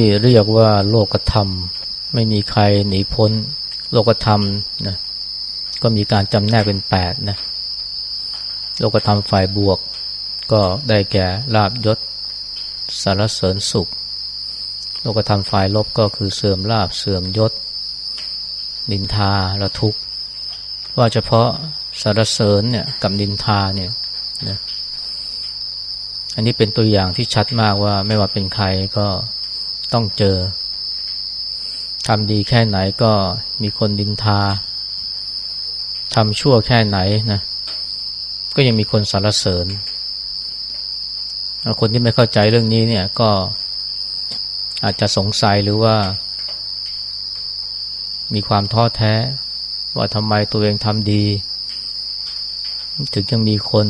ที่เรียกว่าโลกธรรม ไม่มีใครหนีพ้น โลกธรรมนะก็มีการจำแนกเป็นแปดนะโลกธรรมฝ่ายบวก ก็ได้แก่ลาบยศสารเสริญสุข โลกธรรมฝ่ายลบก็คือเสื่อมลาบเสื่อมยศ นินทาและทุกข์ว่าเฉพาะสารเสริญเนี่ยกับนินทาเนี่ยนะอันนี้เป็นตัวอย่างที่ชัดมากว่าไม่ว่าเป็นใครก็ ต้องเจอทำดีแค่ไหนก็มีคนดินทาทำชั่วแค่ไหนนะก็ยังมีคนสรรเสริญ คนที่ไม่เข้าใจเรื่องนี้เนี่ยก็อาจจะสงสัยหรือว่า มีความท้อแท้ ว่าทำไมตัวเองทำดี ถึงยังมีคน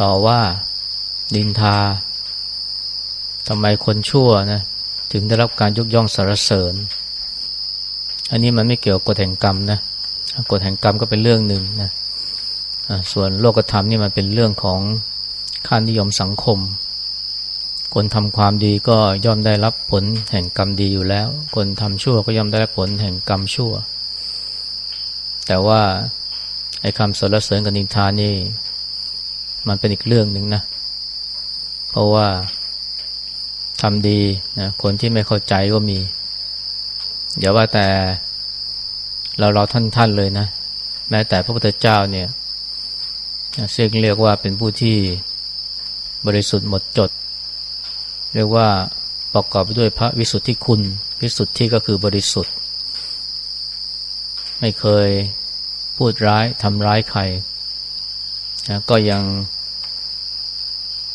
ต่อว่าดินทา ทำไมคนชั่วนะถึงได้รับการยกย่องสรรเสริญ อันนี้มันไม่เกี่ยวกับกฎแห่งกรรมนะกฎแห่งกรรมก็เป็นเรื่องหนึ่งนะส่วนโลกธรรมนี่มันเป็นเรื่องของค่านิยมสังคม คนทำความดีก็ย่อมได้รับผลแห่งกรรมดีอยู่แล้ว คนทำชั่วก็ย่อมได้รับผลแห่งกรรมชั่ว แต่ว่าไอ้คำสรรเสริญกับนินทานี่ มันเป็นอีกเรื่องหนึ่งนะ เพราะว่า ทำดีนะคนที่ไม่เข้าใจก็มีอย่าว่าแต่เราเราท่านท่านเลยนะ แม้แต่พระพุทธเจ้าเนี่ยซึ่งเรียกว่าเป็นผู้ที่บริสุทธิ์หมดจด เรียกว่าประกอบไปด้วยพระวิสุทธิคุณ วิสุทธิก็คือบริสุทธิ์ ไม่เคยพูดร้ายทำร้ายใครนะก็ยัง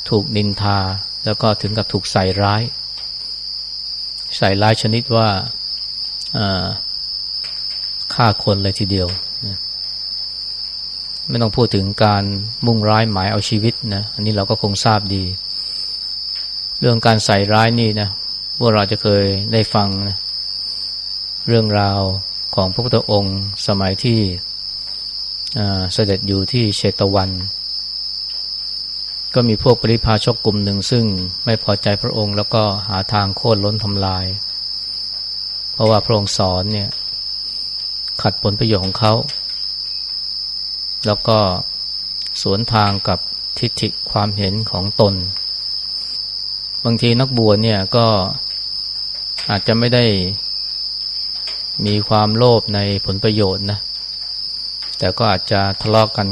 ถูกนินทา แล้วก็ถึงกับถูกใส่ร้าย ใส่ร้ายชนิดว่าฆ่าคนเลยทีเดียว ไม่ต้องพูดถึงการมุ่งร้ายหมายเอาชีวิตนะ อันนี้เราก็คงทราบดี เรื่องการใส่ร้ายนี่นะพวกเราจะเคยได้ฟังนะเรื่องราวของพระพุทธองค์สมัยที่เสด็จอยู่ที่เชตวัน ก็มีพวกปริพาชกกลุ่มหนึ่งซึ่งไม่พอใจพระองค์ แล้วก็หาทางโค่นล้นทำลาย เพราะว่าพระองค์สอนเนี่ยขัดผลประโยชน์ของเขา แล้วก็สวนทางกับทิฏฐิความเห็นของตน บางทีนักบวชเนี่ยก็อาจจะไม่ได้มีความโลภในผลประโยชน์นะ แต่ก็อาจจะทะเลาะกกัน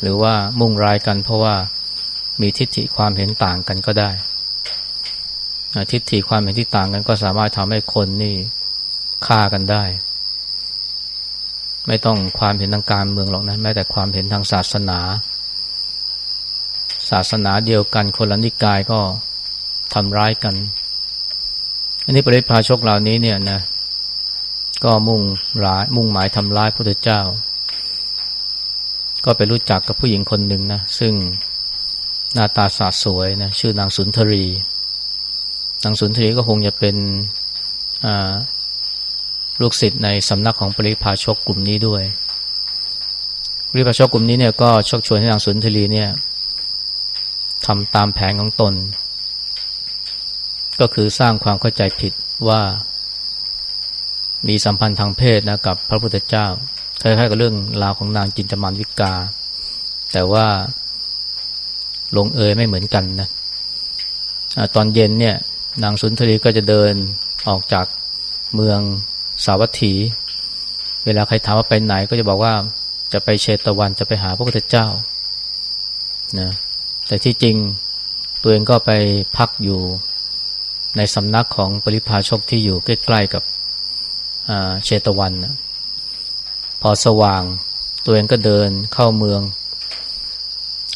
หรือว่ามุ่งร้ายกันเพราะว่า มีทิฏฐิความเห็นต่างกันก็ได้ ทิฏฐิความเห็นที่ต่างกันก็สามารถทำให้คนนี่ฆ่ากันได้ ไม่ต้องความเห็นทางการเมืองหรอกนะแม้แต่ความเห็นทางศาสนา ศาสนาเดียวกันคนละนิกายก็ทำร้ายกัน อันนี้ปริพาชกเหล่านี้เนี่ยนะก็มุ่งร้ายมุ่งหมายทำร้ายพระพุทธเจ้า ก็ไปรู้จักกับผู้หญิงคนหนึ่งนะซึ่ง หน้าตาสาสวยนะชื่อนางสุนทรี นางสุนทรีก็คงจะเป็นลูกศิษย์ในสำนักของปริพาชกกลุ่มนี้ด้วยปริพาชกกลุ่มนี้เนี่ยก็ชักชวนให้นางสุนทรีเนี่ยทำตามแผนของตน ก็คือสร้างความเข้าใจผิดว่า มีสัมพันธ์ทางเพศนะกับพระพุทธเจ้าคล้ายๆกับเรื่องราวของนางจินตมานวิกา แต่ว่า ลงเอยไม่เหมือนกันนะอะตอนเย็นเนี่ยนางสุนทรีก็จะเดินออกจากเมืองสาวัตถี เวลาใครถามว่าไปไหนก็จะบอกว่าจะไปเชตวันจะไปหาพระพุทธเจ้านะแต่ที่จริงตัวเองก็ไปพักอยู่ในสำนักของปริพาชกที่อยู่ใกล้ๆกับเชตวันนะพอสว่างตัวเองก็เดินเข้าเมือง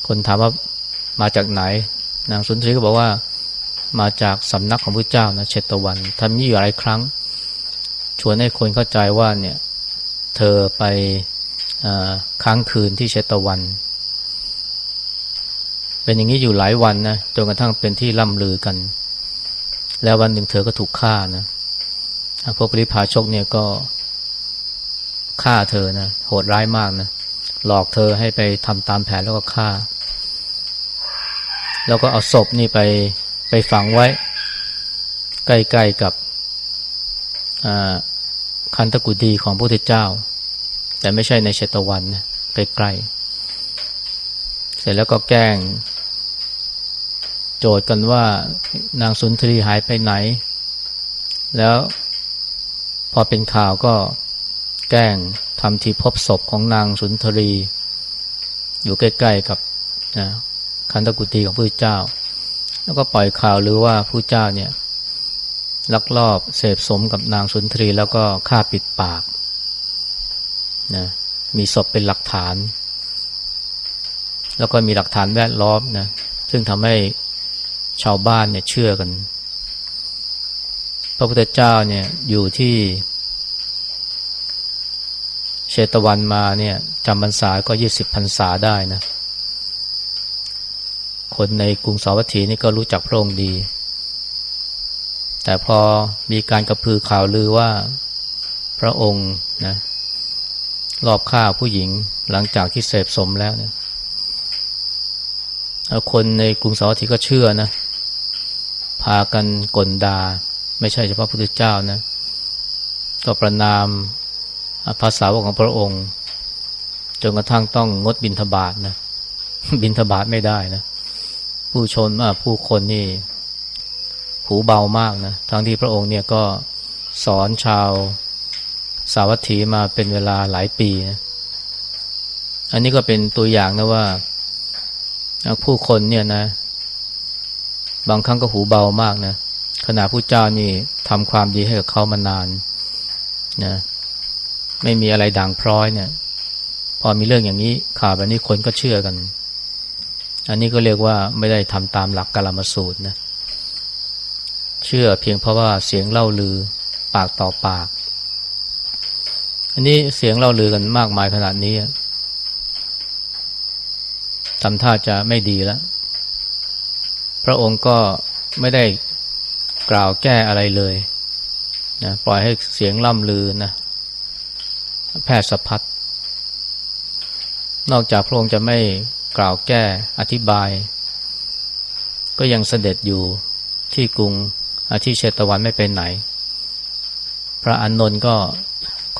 คนถามว่า มาจากไหนนางสุนทรีก็บอกว่ามาจากสำนักของพระเจ้านะเชตวันทำนี้อยู่หลายครั้ง ชวนให้คนเข้าใจว่าเนี่ยเธอไปค้างคืนที่เชตวัน เป็นอย่างนี้อยู่หลายวันนะจนกระทั่งเป็นที่ล่ำลือกัน แล้ววันหนึ่งเธอก็ถูกฆ่านะพวกปริพาชกเนี่ยก็ฆ่าเธอนะโหดร้ายมากนะหลอกเธอให้ไปทำตามแผนแล้วก็ฆ่า แล้วก็เอาศพนี่ไปไปฝังไว้ ใกล้ๆกับคันตะกุดีของพระพุทธเจ้า แต่ไม่ใช่ในเชตวันนะใกล้ๆเสร็จแล้วก็แกล้ง โจทย์กันว่านางสุนทรีหายไปไหน แล้วพอเป็นข่าวก็แกล้งทำทีพบศพของนางสุนทรี อยู่ใกล้ ๆ กับนะ คันตกุตีของพระเจ้า แล้วก็ปล่อยข่าวหรือว่าพระเจ้าเนี่ยลักลอบเสพสมกับนางสุนทรีแล้วก็ฆ่าปิดปากนะมีศพเป็นหลักฐาน แล้วก็มีหลักฐานแวดล้อมนะซึ่งทำให้ชาวบ้านเนี่ยเชื่อกัน พระพุทธเจ้าเนี่ยอยู่ที่เชตวันมาเนี่ยจำพรรษาก็ยี่สิบพรรษาได้นะ คนในกรุงสาวัตถีนี่ก็รู้จักพระองค์ดี แต่พอมีการกระพือข่าวลือว่าพระองค์นะรอบฆ่าผู้หญิงหลังจากที่เสพสมแล้วเนี่ยคนในกรุงสาวัตถีก็เชื่อนะ พากันกลดา ไม่ใช่เฉพาะพระพุทธเจ้านะ ก็ประนามภาษาวของพระองค์ จนกระทั่งต้องงดบินทบาทนะ บินทบาทไม่ได้นะ ผู้ชนผู้คนนี่หูเบามากนะทั้งที่พระองค์เนี่ยก็สอนชาวสาวัตถีมาเป็นเวลาหลายปีนะอันนี้ก็เป็นตัวอย่างนะว่า ผู้คนเนี่ยนะ บางครั้งก็หูเบามากนะขณะผู้เจ้านี่ทำความดีให้กับเขามานานนะไม่มีอะไรด่างพร้อยเนี่ย พอมีเรื่องอย่างนี้ข่าวแบบนี้คนก็เชื่อกัน อันนี้ก็เรียกว่าไม่ได้ทำตามหลักกลามสูตรนะเชื่อเพียงเพราะว่าเสียงเล่าลือปากต่อปาก อันนี้เสียงเล่าลือกันมากมายขนาดนี้ทำท่าจะไม่ดีแล้ว พระองค์ก็ไม่ได้กล่าวแก้อะไรเลยนะปล่อยให้เสียงล่ำลือนะแพทย์สพัด นอกจากพระองค์จะไม่ กล่าวแก้อธิบาย ก็ยังเสด็จอยู่ที่กรุงที่เชตวันไม่เป็นไหน พระอานนท์ก็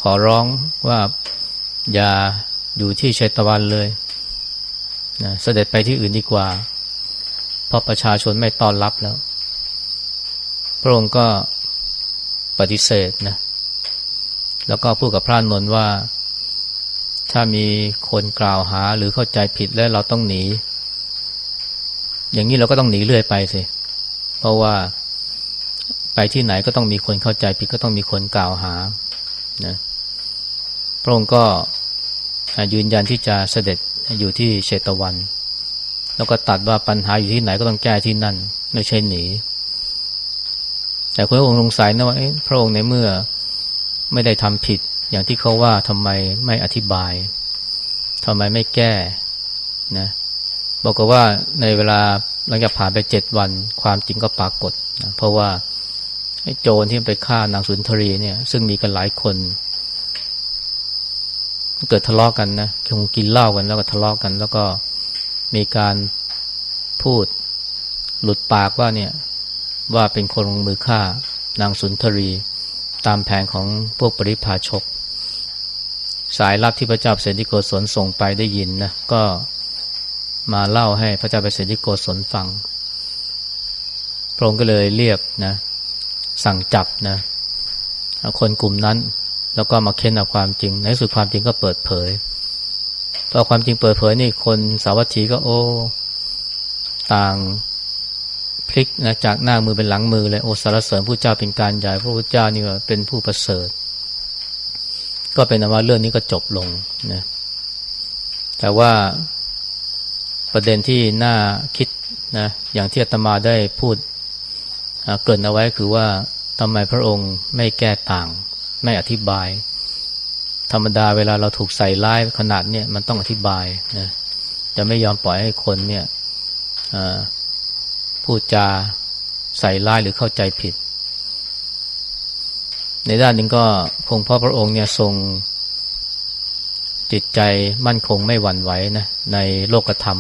ขอร้องว่าอย่าอยู่ที่เชตวันเลยนะเสด็จไปที่อื่นดีกว่า เพราะประชาชนไม่ต้อนรับแล้ว พระองค์ก็ปฏิเสธนะแล้วก็พูดกับพระนนท์ว่า ถ้ามีคนกล่าวหาหรือเข้าใจผิดแล้วเราต้องหนี อย่างนี้เราก็ต้องหนีเรื่อยไปสิ เพราะว่าไปที่ไหนก็ต้องมีคนเข้าใจผิดก็ต้องมีคนกล่าวหานะพระองค์ก็ยืนยันที่จะเสด็จอยู่ที่เชตวัน แล้วก็ตัดว่าปัญหาอยู่ที่ไหนก็ต้องแก้ที่นั่น ไม่ใช่หนี แต่คนองค์สงสัยนะว่าพระองค์ในเมื่อไม่ได้ทำผิด อย่างที่เขาว่าทำไมไม่อธิบายทำไมไม่แก้นะบอกว่าในเวลาหลังจากผ่านไปเจ็ดวัน ความจริงก็ปรากฏนะเพราะว่าไอ้โจรที่ไปฆ่านางสุนทรีเนี่ย ซึ่งมีกันหลายคน เกิดทะเลาะกกันนะคงกินเหล้ากันแล้วก็ทะเลาะกกัน แล้วก็มีการพูดหลุดปากว่าเนี่ยว่าเป็นคนลงมือฆ่านางสุนทรี ตามแผนของพวกปริพาชก สายลับที่พระเจ้าเสด็จโกศลส่งไปได้ยินนะก็มาเล่าให้พระเจ้าเสด็จโกศลฟังพระองค์ก็เลยเรียกนะสั่งจับนะคนกลุ่มนั้น แล้วก็มาเค้นเอาความจริง ในสุดความจริงก็เปิดเผยพอความจริงเปิดเผยนี่คนสาวัตถีก็โอ้ต่างพลิกนะจากหน้ามือเป็นหลังมือเลยโอสารเสริญผู้เจ้าเป็นการใหญ่พระพุทธเจ้านี่ว่าเป็นผู้ประเสริฐ ก็เป็นว่าเรื่องนี้ก็จบลงนะแต่ว่าประเด็นที่น่าคิดนะอย่างที่อาตมาได้พูดเกินเอาไว้คือว่าทำไมพระองค์ไม่แก้ต่าง ไม่อธิบาย ธรรมดาเวลาเราถูกใส่ร้ายขนาดเนี่ยมันต้องอธิบายนะจะไม่ยอมปล่อยให้คนเนี่ยพูดจาใส่ร้ายหรือเข้าใจผิด ในด้านหนึ่งก็คงพราะพระองค์เนี่ยทรงจิตใจมั่นคงไม่หวั่นไหวนะในโลกธรรม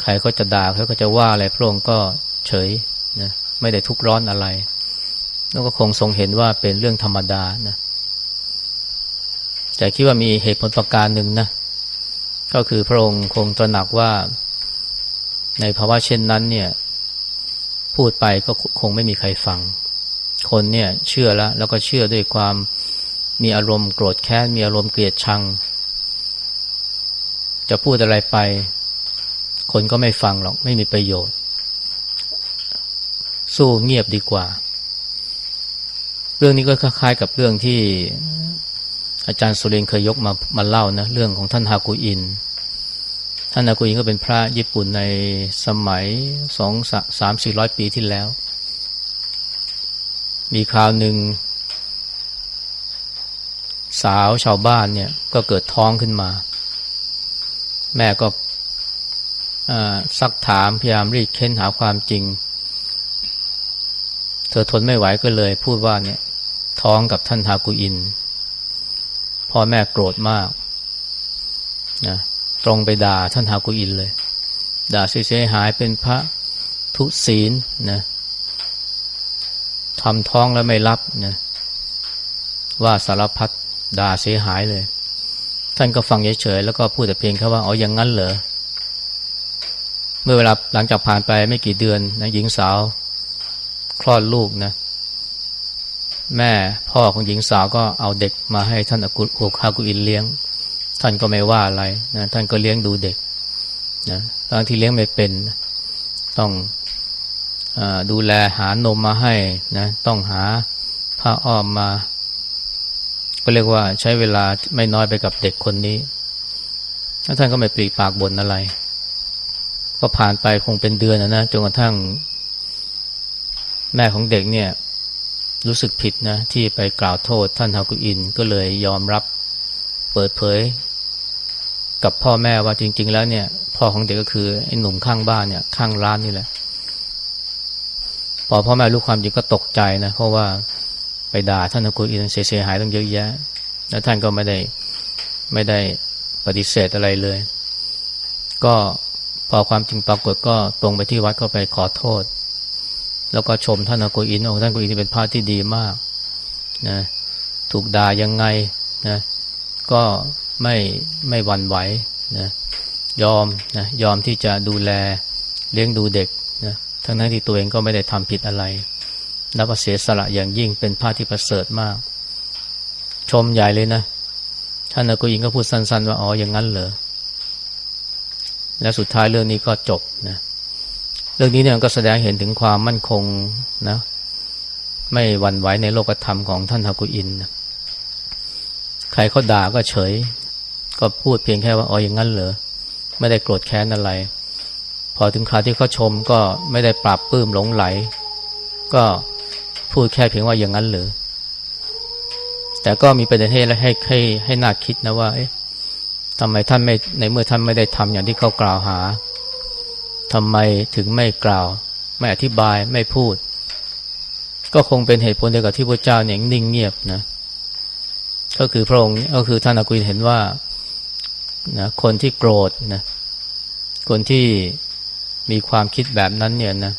ใครก็จะด่าเขาก็จะว่าอะไรพระองค์ก็เฉยนะไม่ได้ทุกร้อนอะไร แล้วก็คงทรงเห็นว่าเป็นเรื่องธรรมดานะแต่คิดว่ามีเหตุผลประการหนึ่งนะก็คือพระองค์คงตระหนักว่า ในภาวะเช่นนั้นเนี่ย พูดไปก็คงไม่มีใครฟัง คนเนี่ยเชื่อแล้วแล้วก็เชื่อด้วยความมีอารมณ์โกรธแค้นมีอารมณ์เกลียดชัง จะพูดอะไรไป คนก็ไม่ฟังหรอกไม่มีประโยชน์ สู้เงียบดีกว่า เรื่องนี้ก็คล้ายๆกับเรื่องที่อาจารย์สุเรนเคยยกมามาเล่านะเรื่องของท่านฮากุอิน ท่านฮากุอินก็เป็นพระญี่ปุ่นในสมัยสองสามสี่ร้อยปีที่แล้ว มีคราวหนึ่ง สาวชาวบ้านเนี่ยก็เกิดท้องขึ้นมา แม่ก็ซักถามพยายามรีดเค้นหาความจริง เธอทนไม่ไหวก็เลยพูดว่าเนี่ย ท้องกับท่านฮากุอิน พ่อแม่โกรธมากนะตรงไปด่าท่านฮากุอินเลย ด่าเสียหายเป็นพระทุศีลนะ ทำท้องแล้วไม่รับนะว่าสารพัดด่าเสียหายเลย ท่านก็ฟังเฉยๆแล้วก็พูดแต่เพียงแค่ว่าอ๋ออย่างนั้นเหรอเมื่อเวลาหลังจากผ่านไปไม่กี่เดือนนะหญิงสาว คลอดลูกนะ แม่พ่อของหญิงสาวก็เอาเด็กมาให้ท่านอกุโอคากุอินเลี้ยง ท่านก็ไม่ว่าอะไรนะท่านก็เลี้ยงดูเด็กนะตอนที่เลี้ยงไม่เป็น ต้อง ดูแลหานมมาให้นะต้องหาผ้าอ้อมมา ก็เรียกว่าใช้เวลาไม่น้อยไปกับเด็กคนนี้ท่านก็ไม่ปรีปากบ่นอะไร ก็ผ่านไปคงเป็นเดือนนะนะจนกระทั่ง แม่ของเด็กเนี่ย รู้สึกผิดนะ ที่ไปกล่าวโทษท่านฮากุอินก็เลยยอมรับเปิดเผย กับพ่อแม่ว่าจริง ๆ แล้วเนี่ยพ่อของเด็กก็คือไอ้หนุ่มข้างบ้านเนี่ย ข้างร้านนี่แหละ พอพ่อแม่รู้ความจริงก็ตกใจนะ เพราะว่าไปด่าท่านฮากุอินเสียหายต้องเยอะแยะ แล้วท่านก็ไม่ได้ไม่ได้ปฏิเสธอะไรเลย ก็พอความจริงปรากฏก็ตรงไปที่วัดก็ไปขอโทษ แล้วก็ชมท่านอโกอินองท่านโกอินที่เป็นพระที่ดีมากนะถูกด่ายังไงนะก็ไม่ไม่หวั่นไหวนะยอมนะยอมที่จะดูแลเลี้ยงดูเด็กนะ ทั้งนั้นที่ตัวเองก็ไม่ได้ทำผิดอะไร นับว่าเสียสละอย่างยิ่งเป็นพระที่ประเสริฐมาก ชมใหญ่เลยนะ ท่านอโกอินก็พูดสั้น ๆ ว่าอ๋ออย่างนั้นเหรอ แล้วสุดท้ายเรื่องนี้ก็จบนะ เรื่องนี้เนี่ยก็แสดงเห็นถึงความมั่นคงนะ ไม่หวั่นไหวในโลกธรรมของท่านฮากุอินนะใครเขาด่าก็เฉย ก็พูดเพียงแค่ว่าอ๋ออย่างนั้นเหรอ ไม่ได้โกรธแค้นอะไร พอถึงคราวที่เขาชมก็ไม่ได้ปรับปื้มหลงไหล ก็พูดแค่เพียงว่าอย่างนั้นหรือแต่ก็มีประเด็นให้ให้ให้ให้น่าคิดนะว่า เอ๊ะทำไมท่านไม่ในเมื่อท่านไม่ได้ทำอย่างที่เขากล่าวหาทำไมถึงไม่กล่าว ไม่อธิบายไม่พูด ก็คงเป็นเหตุผลเดียวกับที่พระเจ้าเนี่ยนิ่งเงียบนะ ก็คือพระองค์ก็คือท่านอากุลเห็นว่านะคนที่โกรธนะคนที่ มีความคิดแบบนั้นเนี่ยนะ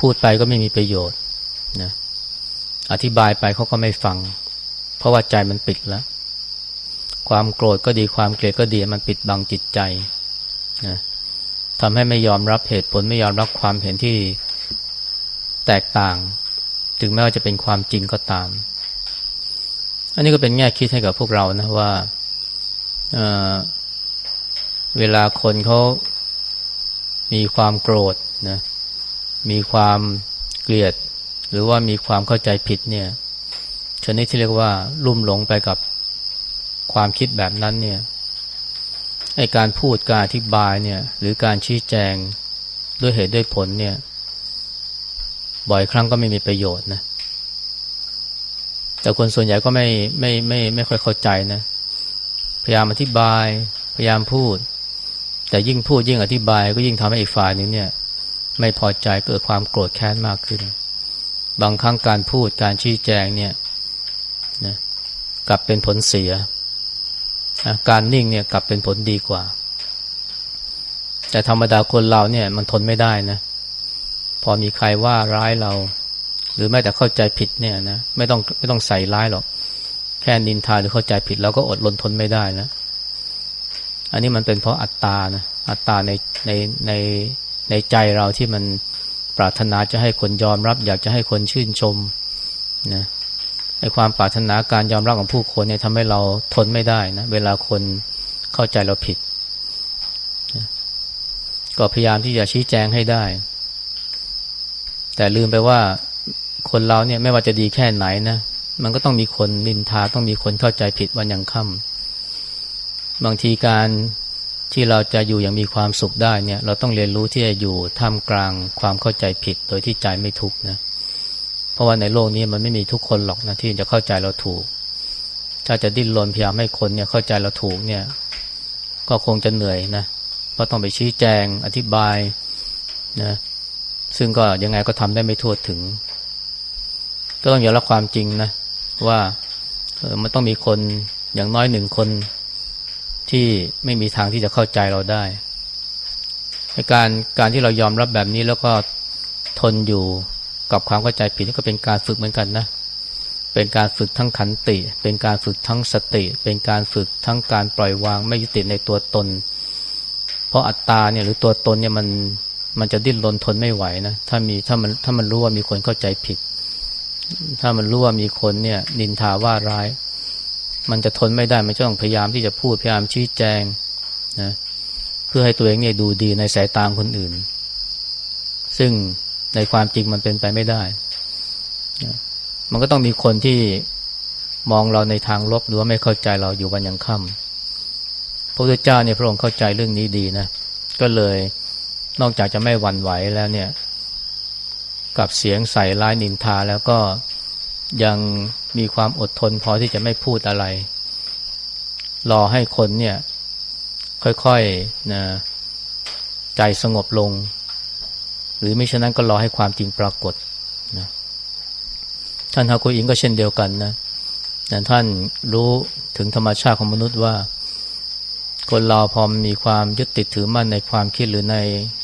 พูดไปก็ไม่มีประโยชน์นะอธิบายไปเขาก็ไม่ฟัง เพราะว่าใจมันปิดแล้ว ความโกรธก็ดีความเกลียดก็ดีมันปิดบังจิตใจนะทำให้ไม่ยอมรับเหตุผลไม่ยอมรับความเห็นที่แตกต่าง ถึงแม้ว่าจะเป็นความจริงก็ตาม อันนี้ก็เป็นแง่คิดให้กับพวกเรานะว่าเเวลาคนเขา มีความโกรธนะมีความเกลียด หรือว่ามีความเข้าใจผิดเนี่ยชนิดที่เรียกว่าลุ่มหลงไปกับความคิดแบบนั้นเนี่ยไอการพูดการอธิบายเนี่ย หรือการชี้แจงด้วยเหตุด้วยผลเนี่ย บ่อยครั้งก็ไม่มีประโยชน์นะแต่คนส่วนใหญ่ก็ไม่ไม่ไม่ไม่ค่อยเข้าใจนะ พยายามอธิบาย พยายามพูด แต่ยิ่งพูดยิ่งอธิบายก็ยิ่งทำให้อีกฝ่ายนึงเนี่ย ไม่พอใจเกิดความโกรธแค้นมากขึ้น บางครั้งการพูดการชี้แจงเนี่ยนะกลับเป็นผลเสียการนิ่งเนี่ยกลับเป็นผลดีกว่า แต่ธรรมดาคนเราเนี่ยมันทนไม่ได้นะ พอมีใครว่าร้ายเรา หรือแม้แต่เข้าใจผิดเนี่ยนะไม่ต้องไม่ต้องใส่ร้ายหรอก แค่นินทาหรือเข้าใจผิดเราก็อดรนทนไม่ได้นะ อันนี้มันเป็นเพราะอัตตานะอัตตาในในในในใจเราที่มันปรารถนาจะให้คนยอมรับ อยากจะให้คนชื่นชมนะไอความปรารถนาการยอมรับของผู้คนเนี่ยทำให้เราทนไม่ได้นะเวลาคนเข้าใจเราผิดนะก็พยายามที่จะชี้แจงให้ได้ แต่ลืมไปว่าคนเราเนี่ยไม่ว่าจะดีแค่ไหนนะมันก็ต้องมีคนนินทาต้องมีคนเข้าใจผิดวันยังค่ำ บางทีการที่เราจะอยู่อย่างมีความสุขได้เนี่ย เราต้องเรียนรู้ที่จะอยู่ท่ามกลางความเข้าใจผิดโดยที่ใจไม่ทุกข์นะ เพราะว่าในโลกนี้มันไม่มีทุกคนหรอกนะที่จะเข้าใจเราถูก ถ้าจะดิ้นรนพยายามให้คนเนี่ยเข้าใจเราถูกเนี่ย ก็คงจะเหนื่อยนะเพราะต้องไปชี้แจงอธิบายนะซึ่งก็ยังไงก็ทำได้ไม่ทั่วถึง ก็ต้องยอมรับความจริงนะว่าเออมันต้องมีคนอย่างน้อยหนึ่งคน ที่ไม่มีทางที่จะเข้าใจเราได้การการที่เรายอมรับแบบนี้แล้วก็ทนอยู่กับความเข้าใจผิดนี่ก็เป็นการฝึกเหมือนกันนะ เป็นการฝึกทั้งขันติ เป็นการฝึกทั้งสติ เป็นการฝึกทั้งการปล่อยวางไม่ยึดติดในตัวตน เพราะอัตตาเนี่ยหรือตัวตนเนี่ยมันมันจะดิ้นรนทนไม่ไหวนะถ้ามีถ้ามันถ้ามันรู้ว่ามีคนเข้าใจผิด ถ้ามันรู้ว่ามีคนเนี่ยนินทาว่าร้าย มันจะทนไม่ได้มันจะต้องพยายามที่จะพูดพยายามชี้แจงนะเพื่อให้ตัวเองเนี่ยดูดีในสายตาคนอื่น ซึ่งในความจริงมันเป็นไปไม่ได้นะมันก็ต้องมีคนที่มองเราในทางลบหรือว่าไม่เข้าใจเราอยู่วันยังค่ำพระพุทธเจ้าเนี่ยพระองค์เข้าใจเรื่องนี้ดีนะก็เลยนอกจากจะไม่หวั่นไหวแล้วเนี่ย กับเสียงใส่ร้ายนินทาแล้วก็ ยังมีความอดทนพอที่จะไม่พูดอะไร รอให้คนเนี่ย ค่อยๆนะใจสงบลง หรือไม่ฉะนั้นก็รอให้ความจริงปรากฏนะท่านฮากุอิงก็เช่นเดียวกันนะแต่ท่านรู้ถึงธรรมชาติของมนุษย์ว่า คนเราพอมีความยึดติดถือมั่นในความคิดหรือใน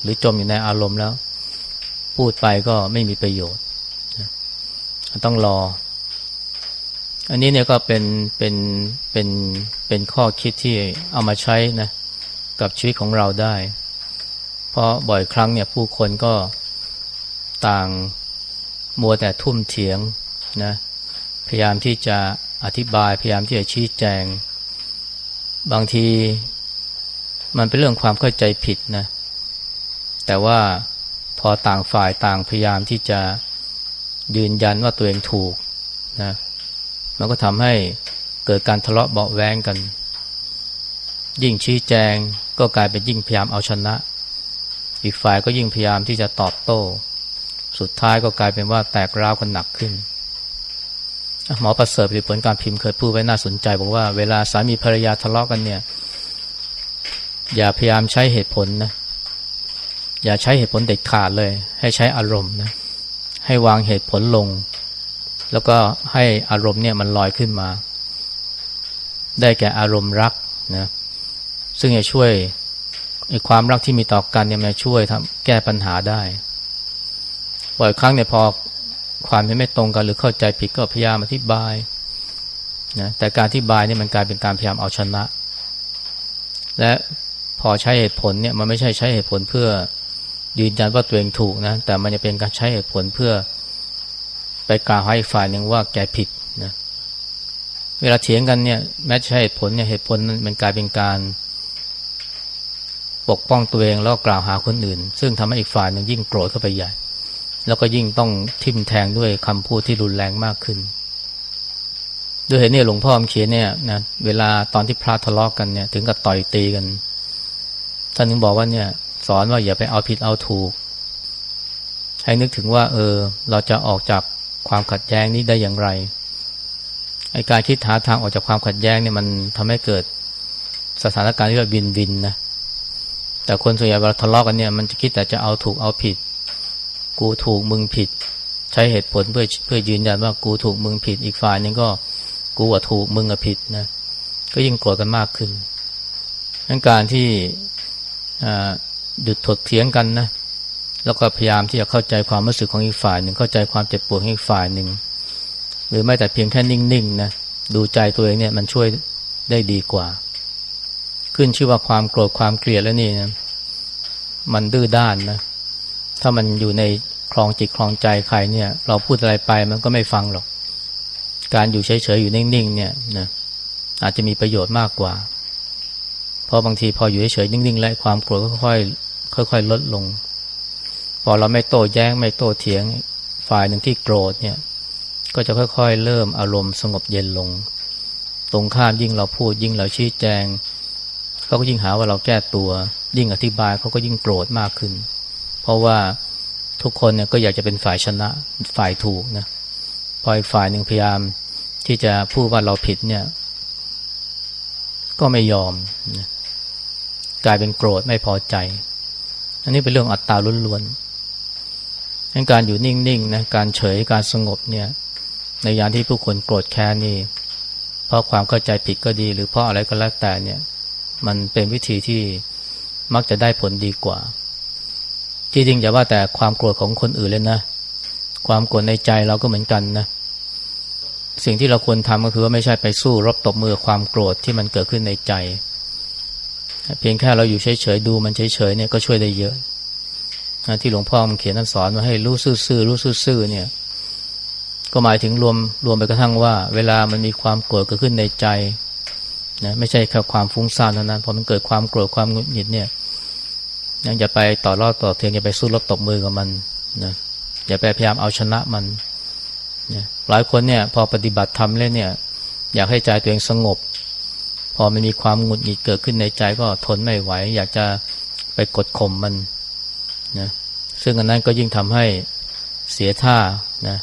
หรือจมอยู่ในอารมณ์แล้ว พูดไปก็ไม่มีประโยชน์ ต้องรอ อันนี้เนี่ยก็เป็นเป็นเป็นเป็นข้อคิดที่เอามาใช้นะกับชีวิตของเราได้ เพราะบ่อยครั้งเนี่ยผู้คนก็ต่างมัวแต่ทุ่มเถียงนะพยายามที่จะอธิบายพยายามที่จะชี้แจง บางทีมันเป็นเรื่องความเข้าใจผิดนะ แต่ว่าพอต่างฝ่ายต่างพยายามที่จะ ยืนยันว่าตัวเองถูกนะมันก็ทำให้เกิดการทะเลาะเบาแวงกัน ยิ่งชี้แจงก็กลายเป็นยิ่งพยายามเอาชนะ อีกฝ่ายก็ยิ่งพยายามที่จะตอบโต้ สุดท้ายก็กลายเป็นว่าแตกร้าวกันหนักขึ้น หมอประเสริฐผลการพิมพ์เคยพูดไว้น่าสนใจบอกว่าเวลาสามีภรรยาทะเลาะกันเนี่ย อย่าพยายามใช้เหตุผลนะอย่าใช้เหตุผลเด็ดขาดเลย ให้ใช้อารมณ์นะ ให้วางเหตุผลลง แล้วก็ให้อารมณ์เนี่ยมันลอยขึ้นมา ได้แก่อารมณ์รักนะซึ่งจะช่วยความรักที่มีต่อกันเนี่ยมาช่วยทำแก้ปัญหาได้บ่อยครั้งเนี่ยพอความไม่ตรงกันหรือเข้าใจผิดก็พยายามอธิบายนะแต่การอธิบายเนี่ยมันกลายเป็นการพยายามเอาชนะ และพอใช้เหตุผลเนี่ยมันไม่ใช่ใช้เหตุผลเพื่อ ยืนยันว่าตัวเองถูกนะ แต่มันจะเป็นการใช้เหตุผลเพื่อ ไปกล่าวให้ฝ่ายหนึ่งว่าแกผิดนะเวลาเถียงกันเนี่ย แม้ใช้เหตุผลเนี่ยเหตุผลมันกลายเป็นการ ปกป้องตัวเองแล้วกล่าวหาคนอื่น ซึ่งทำให้อีกฝ่ายหนึ่งยิ่งโกรธเข้าไปใหญ่ แล้วก็ยิ่งต้องทิมแทงด้วยคำพูดที่รุนแรงมากขึ้นด้วยเหตุนี้หลวงพ่อเขียนเนี่ยนะเวลาตอนที่พระทะเลาะกกันเนี่ย ถึงกับต่อยตีกันท่านถึงบอกว่าเนี่ย สอนว่าอย่าไปเอาผิดเอาถูก ให้นึกถึงว่า เออ เราจะออกจากความขัดแย้งนี้ได้อย่างไรไอการคิดหาทางออกจากความขัดแย้งเนี่ยมันทำให้เกิดสถานการณ์ที่เราบินวินนะแต่คนส่วนใหญ่เวลาทะเลาะกันเนี่ยมันจะคิดแต่จะเอาถูกเอาผิด กูถูกมึงผิด ใช้เหตุผลเพื่อเพื่อยืนยันว่ากูถูกมึงผิดอีกฝ่ายนึงก็กูอะถูกมึงอะผิดนะก็ยิ่งโกรธกันมากขึ้นดังการที่ หยุดถกเถียงกันนะ แล้วก็พยายามที่จะเข้าใจความรู้สึกของอีกฝ่ายหนึ่งเข้าใจความเจ็บปวดของอีกฝ่ายหนึ่งหรือไม่แต่เพียงแค่นิ่งๆนะดูใจตัวเองเนี่ยมันช่วยได้ดีกว่า ขึ้นชื่อว่าความโกรธความเกลียดแล้วนี่นะมันดื้อด้านนะถ้ามันอยู่ในคลองจิตคลองใจใครเนี่ย เราพูดอะไรไปมันก็ไม่ฟังหรอก การอยู่เฉยๆอยู่นิ่งๆเนี่ยนะอาจจะมีประโยชน์มากกว่า เพราะบางทีพออยู่เฉยๆนิ่งๆ แล้วความโกรธก็ค่อย ค่อยๆลดลง พอเราไม่โต้แย้งไม่โต้เถียงฝ่ายหนึ่งที่โกรธเนี่ย ก็จะค่อยๆ เริ่มอารมณ์สงบเย็นลง ตรงข้ามยิ่งเราพูดยิ่งเราชี้แจงเขาก็ยิ่งหาว่าเราแก้ตัว ยิ่งอธิบายเขาก็ยิ่งโกรธมากขึ้น เพราะว่าทุกคนเนี่ยก็อยากจะเป็นฝ่ายชนะฝ่ายถูกนะพออีกฝ่ายหนึ่งพยายามที่จะพูดว่าเราผิดเนี่ย ก็ไม่ยอม กลายเป็นโกรธไม่พอใจ อันนี้เป็นเรื่องอัตตาล้วนๆการอยู่นิ่งๆนะการเฉยการสงบเนี่ยในยามที่ผู้คนโกรธแค้นนี่เพราะความเข้าใจผิดก็ดี หรือเพราะอะไรก็แล้วแต่เนี่ยมันเป็นวิธีที่มักจะได้ผลดีกว่า จริงๆอย่าว่าแต่ความโกรธของคนอื่นเลยนะ ความโกรธในใจเราก็เหมือนกันนะ สิ่งที่เราควรทำก็คือว่าไม่ใช่ไปสู้รบตบมือความโกรธที่มันเกิดขึ้นในใจ เพียงแค่เราอยู่เฉยๆดูมันเฉยๆเนี่ยก็ช่วยได้เยอะที่หลวงพ่อมันเขียนท่านสอนมาให้รู้ซื่อๆรู้ซื่อๆเนี่ย ก็หมายถึงรวมรวมไปกระทั่งว่า เวลามันมีความโกรธเกิดขึ้นในใจนะไม่ใช่แค่ความฟุ้งซ่านเท่านั้นพอมันเกิดความโกรธความหงุดหงิดเนี่ยยังอย่าไปต่อรอดต่อเทียงอย่าไปสู้รบตบมือกับมันนะอย่าไปพยายามเอาชนะมันนะหลายคนเนี่ยพอปฏิบัติธรรมเล่นเนี่ย อยากให้ใจตัวเองสงบ พอมันมีความหงุดหงิดเกิดขึ้นในใจก็ทนไม่ไหว อยากจะไปกดข่มมันนะซึ่งอันนั้นก็ยิ่งทำให้เสียท่านะ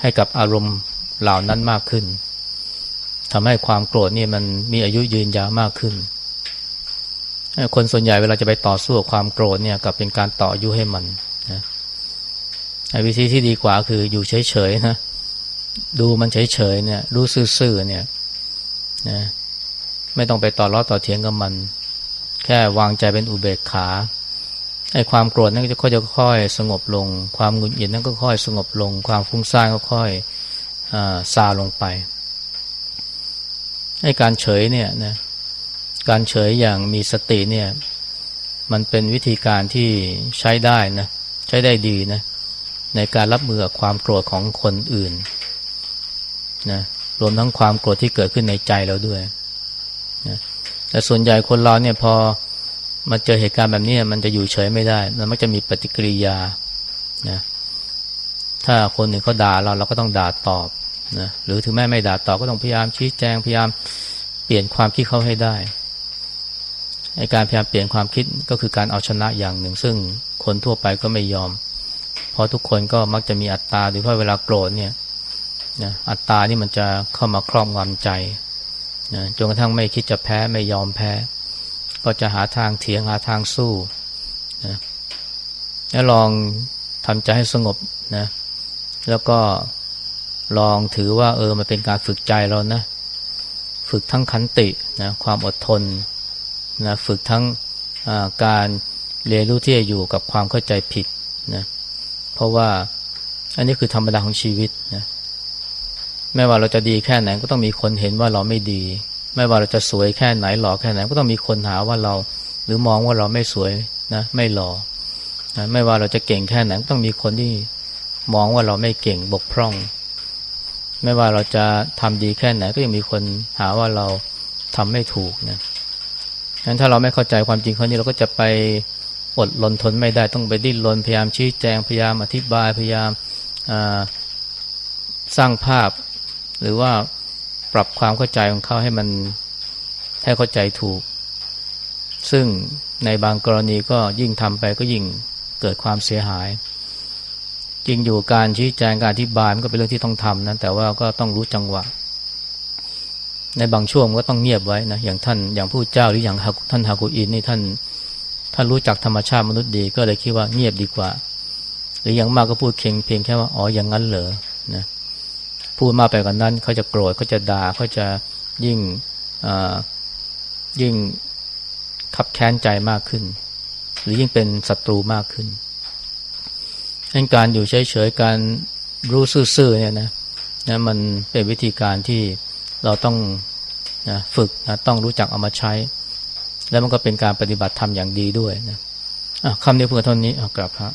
ให้กับอารมณ์เหล่านั้นมากขึ้นทำให้ความโกรธนี่มันมีอายุยืนยาวมากขึ้น คนส่วนใหญ่เวลาจะไปต่อสู้กับความโกรธเนี่ยกับเป็นการต่ออายุให้มันนะวิธีที่ดีกว่าคืออยู่เฉยๆนะดูมันเฉยๆเนี่ยรู้ซื่อๆเนี่ยนะ ไม่ต้องไปต่อล้อต่อเถียงกับมัน แค่วางใจเป็นอุเบกขาไอ้ความโกรธนั้นก็จะค่อยๆค่อยสงบลง ความหงุดหงิดนั้นก็ค่อยสงบลง ความฟุ้งซ่านก็ค่อยซาลงไปไอ้การเฉยเนี่ยนะการเฉยอย่างมีสติเนี่ย มันเป็นวิธีการที่ใช้ได้นะใช้ได้ดีนะในการรับมือกับความโกรธของคนอื่นนะรวมทั้งความโกรธที่เกิดขึ้นในใจเราด้วย แต่ส่วนใหญ่คนเราเนี่ยพอมาเจอเหตุการณ์แบบนี้มันจะอยู่เฉยไม่ได้ มันมักจะมีปฏิกิริยานะถ้าคนหนึ่งเขาด่าเราเราก็ต้องด่าตอบนะหรือถึงแม้ไม่ด่าตอบก็ต้องพยายามชี้แจงพยายามเปลี่ยนความคิดเขาให้ได้ไอการพยายามเปลี่ยนความคิดก็คือการเอาชนะอย่างหนึ่ง ซึ่งคนทั่วไปก็ไม่ยอม เพราะทุกคนก็มักจะมีอัตตาโดยเฉพาะเวลาโกรธเนี่ยนะอัตตานี่มันจะเข้ามาครอบงำใจ นะจนกระทั่งไม่คิดจะแพ้ไม่ยอมแพ้ ก็จะหาทางเถียงหาทางสู้นะแล้วลองทำใจให้สงบนะแล้วก็ลองถือว่าเออมันเป็นการฝึกใจเรานะ ฝึกทั้งขันตินะความอดทนนะฝึกทั้งการเรียนรู้ที่จะอยู่กับความเข้าใจผิดนะเพราะว่าอันนี้คือธรรมดาของชีวิตนะ ไม่ว่าเราจะดีแค่ไหนก็ต้องมีคนเห็นว่าเราไม่ดี ไม่ว่าเราจะสวยแค่ไหนหล่อแค่ไหนก็ต้องมีคนหาว่าเรา หรือมองว่าเราไม่สวยนะไม่หล่อนะไม่ว่าเราจะเก่งแค่ไหนก็ต้องมีคนที่มองว่าเราไม่เก่งบกพร่อง ไม่ว่าเราจะทำดีแค่ไหนก็ยังมีคนหาว่าเราทำไม่ถูกนะงั้นถ้าเราไม่เข้าใจความจริงเขานี้เราก็จะไปอดลนทนไม่ได้ต้องไปดิ้นรนพยายามชี้แจงพยายามอธิบายพยายามสร้างภาพ หรือว่าปรับความเข้าใจของเขาให้มันให้เข้าใจถูก ซึ่งในบางกรณีก็ยิ่งทำไปก็ยิ่งเกิดความเสียหาย จริงอยู่การชี้แจงการอธิบายมันก็เป็นเรื่องที่ต้องทำนะแต่ว่าก็ต้องรู้จังหวะ ในบางช่วงก็ต้องเงียบไว้นะอย่างท่านอย่างผู้เจ้าหรืออย่างท่านฮากุอินนี่ท่านท่านรู้จักธรรมชาติมนุษย์ดีก็เลยคิดว่าเงียบดีกว่า หรืออย่างมากก็พูดเพียงเพียงแค่ว่าอ๋ออย่างนั้นเหรอนะ พูดมากไปกว่านั้น เขาจะโกรธเขาจะด่าเขาจะยิ่งยิ่งขับแค้นใจมากขึ้น หรือยิ่งเป็นศัตรูมากขึ้นงั้นการอยู่เฉยๆการรู้ซื่อๆเนี่ยนะนะมันเป็นวิธีการที่เราต้องนะฝึกนะต้องรู้จักเอามาใช้ แล้วมันก็เป็นการปฏิบัติธรรมอย่างดีด้วยนะะคำนี้เพื่อเท่านี้กลับพระ